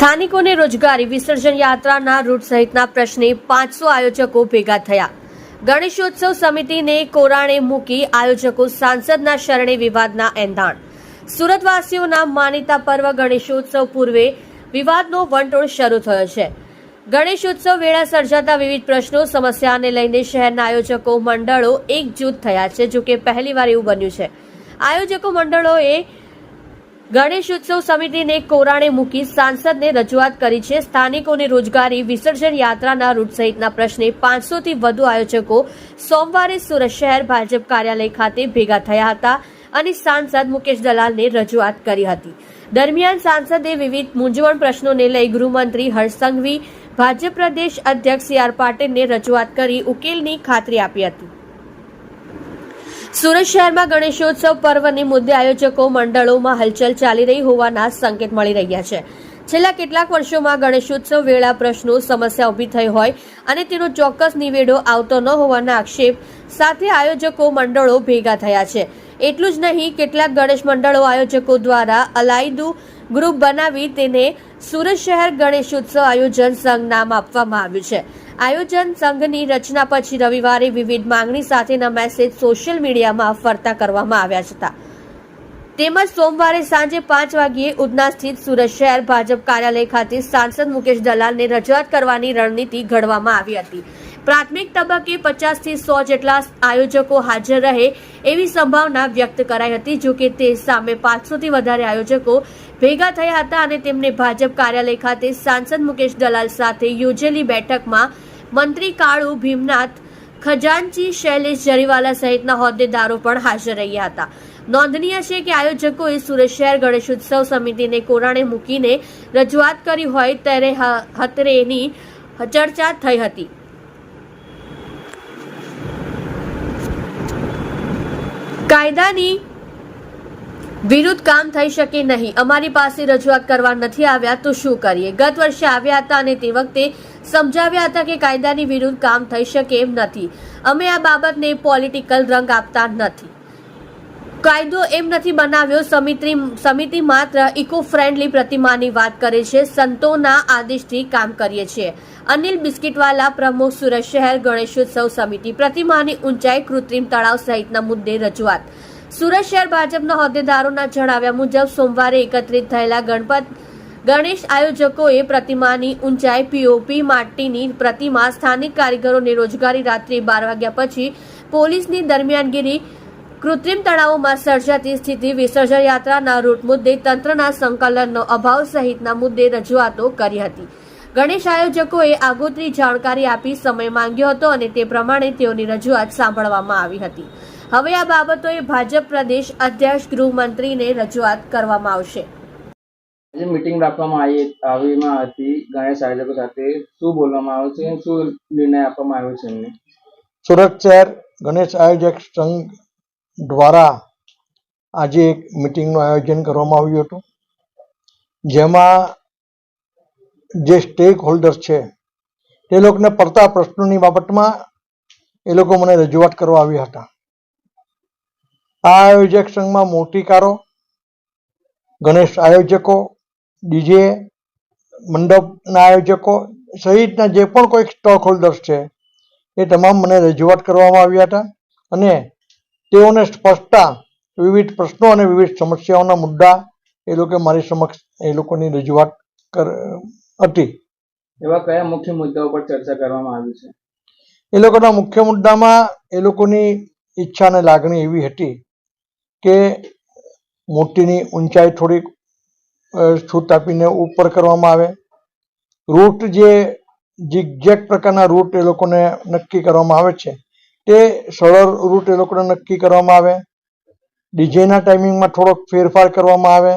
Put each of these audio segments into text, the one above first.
સ્થાનિકોને રોજગારી વિસર્જન યાત્રાના રૂટ સહિતના પ્રશ્ને પાંચસો આયોજકો ભેગા થયા. ગણેશોત્સવ સમિતિને કોરાણે મૂકી આયોજકો સાંસદના શરણે વિવાદના એંધાણ. સુરતવાસીઓના માનીતા પર્વ ગણેશોત્સવ પૂર્વે વિવાદનો વંટોળ શરૂ થયો છે. ગણેશોત્સવ વેળા સર્જાતા વિવિધ પ્રશ્નો, સમસ્યાને લઈને શહેરના આયોજકો, મંડળો એકજૂથ થયા છે, જોકે પહેલીવાર એવું બન્યું છે. આયોજકો, મંડળોએ ગણેશોત્સવ સમિતિને કોરાણે મૂકી સાંસદને રજૂઆત કરી છે. સ્થાનિકોને રોજગારી, વિસર્જન યાત્રાના રૂટ સહિતના પ્રશ્ને પાંચસોથી વધુ આયોજકો સોમવારે સુરત શહેર ભાજપ કાર્યાલય ખાતે ભેગા થયા હતા અને સાંસદ મુકેશ દલાલને રજૂઆત કરી હતી. દરમિયાન સાંસદે વિવિધ મૂંઝવણ પ્રશ્નોને લઈ ગૃહમંત્રી હર્ષ સંઘવી, ભાજપ પ્રદેશ અધ્યક્ષ સી આર પાટીલને રજૂઆત કરી ઉકેલની ખાતરી આપી હતી. સુરત શહેરમાં ગણેશોત્સવ પર્વને મુદ્દે આયોજકો મંડળોમાં હલચલ ચાલી રહી હોવાના સંકેત મળી રહ્યા છે. છેલ્લા કેટલાક વર્ષોમાં ગણેશોત્સવ વેળા પ્રશ્નો સમસ્યા ઊભી થઈ હોય અને તેનો ચોક્કસ નિવેડો આવતો ન હોવાના આક્ષેપ સાથે આયોજકો મંડળો ભેગા થયા છે. એટલું જ નહીં, કેટલાક ગણેશ મંડળો આયોજકો દ્વારા અલાયદુ ગ્રુપ બનાવી તેને સુરત શહેર ગણેશોત્સવ આયોજન સંઘ નામ આપવામાં આવ્યું છે. આયોજન સંઘની રચના પછી રવિવારે વિવિધ માંગણી સાથેના મેસેજ સોશિયલ મીડિયામાં ફરતા કરવામાં આવ્યા હતા તેમજ સોમવારે સાંજે પાંચ વાગ્યે ઉધના સ્થિત સુરત શહેર ભાજપ કાર્યાલય ખાતે સાંસદ મુકેશ દલાલને રજૂઆત કરવાની રણનીતિ ઘડવામાં આવી હતી. પ્રાથમિક તબક્કે પચાસથી સો જેટલા આયોજકો હાજર રહે એવી સંભાવના વ્યક્ત કરાઈ હતી જોકે તે સામે પાંચસોથી વધારે આયોજકો ભેગા થયા હતા અને તેમને ભાજપ કાર્યાલય ખાતે સાંસદ મુકેશ દલાલ સાથે યોજેલી બેઠકમાં મંત્રી કાળુ ભીમનાથ, ખજાનચી શૈલેષ જરીવાલા સહિતના હોદ્દેદારો પણ હાજર રહ્યા હતા. નોંધનીય છે કે આયોજકોએ સુરત શહેર ગણેશોત્સવ સમિતિને કોરાણે મૂકીને રજૂઆત કરી હોય ત્યારે હતરેની ચર્ચા થઈ હતી. કાયદાની વિરુદ્ધ કામ થઈ શકે નહીં. અમારી પાસે રજૂઆત કરવા નથી આવ્યા, તો શું કરીએ? ગત વર્ષે આવ્યા હતા અને તે વખતે સમજાવ્યા હતા કે કાયદાની વિરુદ્ધ કામ થઈ શકે એમ નથી. અમે આ બાબતને પોલિટિકલ રંગ આપતા નથી. કાયદો એમ નથી બનાવ્યો. સમિતિ સમિતિ માત્ર ઇકો ફ્રેન્ડલી પ્રતિમાની વાત કરે છે. સંતોના આદેશથી કામ કરીએ છીએ. અનિલ બિસ્કિટવાલા પ્રમુખ સુરત શહેર ગણેશોત્સવ સમિતિ પ્રતિમાની ઊંચાઈ કૃત્રિમ તળાવ સહિતના મુદ્દે રજૂઆત. સુરત શહેર ભાજપના હોદ્દેદારોના જણાવ્યા મુજબ, સોમવારે એકત્રિત થયેલા ગણપત ગણેશ આયોજકોએ પ્રતિમાની ઊંચાઈ પીઓપી માટીની પ્રતિમા સ્થાનિક કારીગરોને રોજગારી રાત્રે બાર વાગ્યા પછી પોલીસની દરમિયાનગીરી કૃત્રિમ તળાવોમાં સર્જાતી સ્થિતિ વિસર્જન યાત્રાના રૂટ મુદ્દે તંત્રના સંકલનનો અભાવ સહિતના મુદ્દે રજૂઆતો કરી હતી. ગણેશ આયોજકોએ આગોતરી જાણકારી આપી સમય માંગ્યો હતો અને તે પ્રમાણે તેઓની રજૂઆત સાંભળવામાં આવી હતી. હવે આ બાબતોએ ભાજપ પ્રદેશ અધ્યક્ષ ગૃહમંત્રીને રજૂઆત કરવામાં આવશે. આજે મીટિંગ રાખવામાં આવી આવીમાં હતી ગણેશ આયોજકો સાથે. શું બોલવામાં આવ્યું છે શું નિર્ણય આપવામાં આવ્યો છે એમને? સુરત શહેર ગણેશ આયોજક સંઘ દ્વારા આજે એક મિટિંગનું આયોજન કરવામાં આવ્યું હતું. જેમાં જે સ્ટેક હોલ્ડર છે, તે લોકોને પડતા પ્રશ્નોની બાબતમાં એ લોકો મને રજૂઆત કરવા આવ્યા હતા. આ આયોજક સંઘમાં મોટી કારો ગણેશ આયોજકો ડીજે મંડપના આયોજકો સહિતના જે પણ કોઈ સ્ટોક હોલ્ડર્સ છે, એ તમામ મને રજૂઆત કરવામાં આવ્યા હતા. અને તેઓને સ્પષ્ટતા વિવિધ પ્રશ્નો અને વિવિધ સમસ્યાઓના મુદ્દા એ લોકો મારી સમક્ષ એ લોકોની રજૂઆત કર હતી. એવા કયા મુખ્ય મુદ્દાઓ પર ચર્ચા કરવામાં આવી છે? એ લોકોના મુખ્ય મુદ્દામાં એ લોકોની ઈચ્છા અને લાગણી એવી હતી કે મૂર્તિની ઊંચાઈ થોડીક છૂટ આપીને ઉપર કરવામાં આવે. રૂટ જે જે પ્રકારના રૂટ એ લોકોને નક્કી કરવામાં આવે છે. તે સરળ રૂટ એ લોકોને નક્કી કરવામાં આવે. ડીજેના ટાઈમિંગમાં થોડોક ફેરફાર કરવામાં આવે.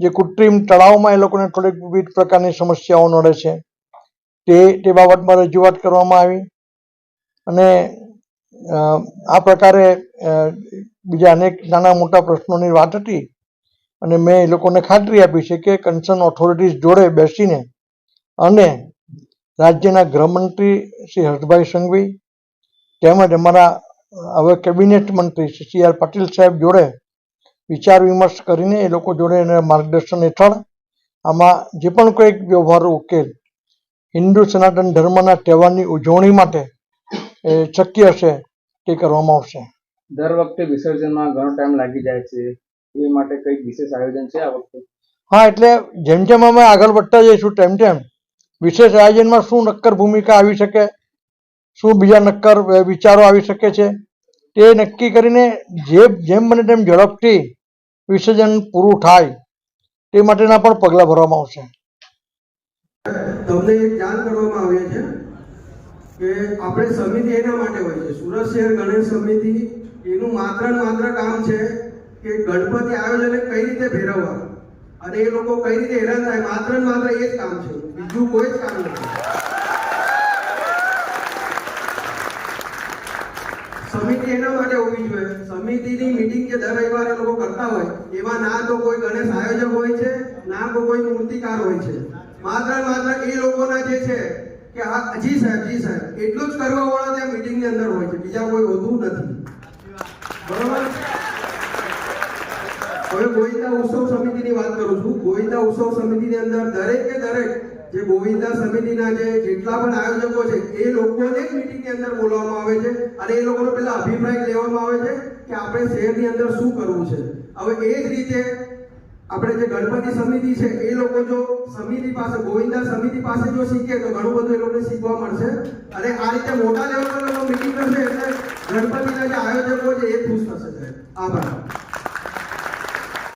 જે કૃત્રિમ તળાવમાં એ લોકોને થોડીક વિવિધ પ્રકારની સમસ્યાઓ નડે છે. તે તે બાબતમાં રજૂઆત કરવામાં આવી. અને આ પ્રકારે બીજા અનેક નાના મોટા પ્રશ્નોની વાત હતી. અને મેં એ લોકોને ખાતરી આપી છે કે કન્સર્ન ઓથોરિટીઝ જોડે બેસીને અને રાજ્યના ગૃહમંત્રી શ્રી હર્ષભાઈ સંઘવી તેમજ અમારા હવે કેબિનેટ મંત્રી શ્રી સી આર પાટીલ સાહેબ જોડે વિચાર વિમર્શ કરીને એ લોકો જોડે એને માર્ગદર્શન હેઠળ આમાં જે પણ કોઈક વ્યવહારો ઉકેલ હિન્દુ સનાતન ધર્મના તહેવારની ઉજવણી માટે એ શક્ય હશે તે કરવામાં આવશે. દર વખતે વિસર્જનમાં ઘણો ટાઈમ લાગી જાય છે. એ માટે કંઈક વિશેષ આયોજન છે આ વખતે? હા એટલે જેમ જેમ અમે આગળ વધતા જઈશું તેમ તેમ વિશેષ આયોજનમાં શું નક્કર ભૂમિકા આવી શકે શું બીજા નક્કર વિચારો આવી શકે છે? તે નક્કી કરીને જે જેમ બને તેમ ઝડપથી વિસર્જન પૂરું થાય તે માટેના પણ પગલાં ભરવામાં આવશે. તમને જાણ કરવામાં આવે છે કે આપણે સમિતિ એના માટે હોય છે. સુરત શહેર ગણેશ સમિતિ, એનું માત્ર માત્ર કામ છે કે ગણપતિ આયોજનને કઈ રીતે ફેરવવા અને એ લોકો કઈ રીતે હેરાન થાય, માત્ર માત્ર એ જ કામ છે. બીજું કોઈ જ કામ નથી. સમિતિ એના માટે હોવી જોઈએ સમિતિની મીટિંગ જે દર રવિવારે લોકો કરતા હોય એમાં ના તો કોઈ ગણેશ આયોજક હોય છે, ના તો કોઈ મૂર્તિકાર હોય છે. માત્ર માત્ર એ લોકોના જે છે કે હા જી સાહેબ જી સાહેબ, એટલું જ કરવા વાળા ત્યાં મીટિંગની અંદર હોય છે. બીજા કોઈ હોતું નથી. બરોબર? હવે ગોવિંદા ઉત્સવ સમિતિની વાત કરું છું. ગોવિંદા ઉત્સવ સમિતિની અંદર દરેકે દરેક જે ગોવિંદા સમિતિના જે જેટલા પણ આયોજકો છે, એ લોકોને જ મિટિંગની અંદર બોલાવવામાં આવે છે અને એ લોકોનો પહેલા અભિપ્રાય લેવામાં આવે છે કે આપણે શહેરની અંદર શું કરવું છે. હવે એ જ રીતે આપણે જે ગણપતિ સમિતિ છે, એ લોકો જો સમિતિ પાસે ગોવિંદા સમિતિ પાસે જો શીખે તો ઘણું બધું એ લોકોને શીખવા મળશે. અને આ રીતે મોટા લેવલ પર મીટિંગ કરશે એટલે ગણપતિના જે આયોજકો છે એ ખુશ થશે. આભાર.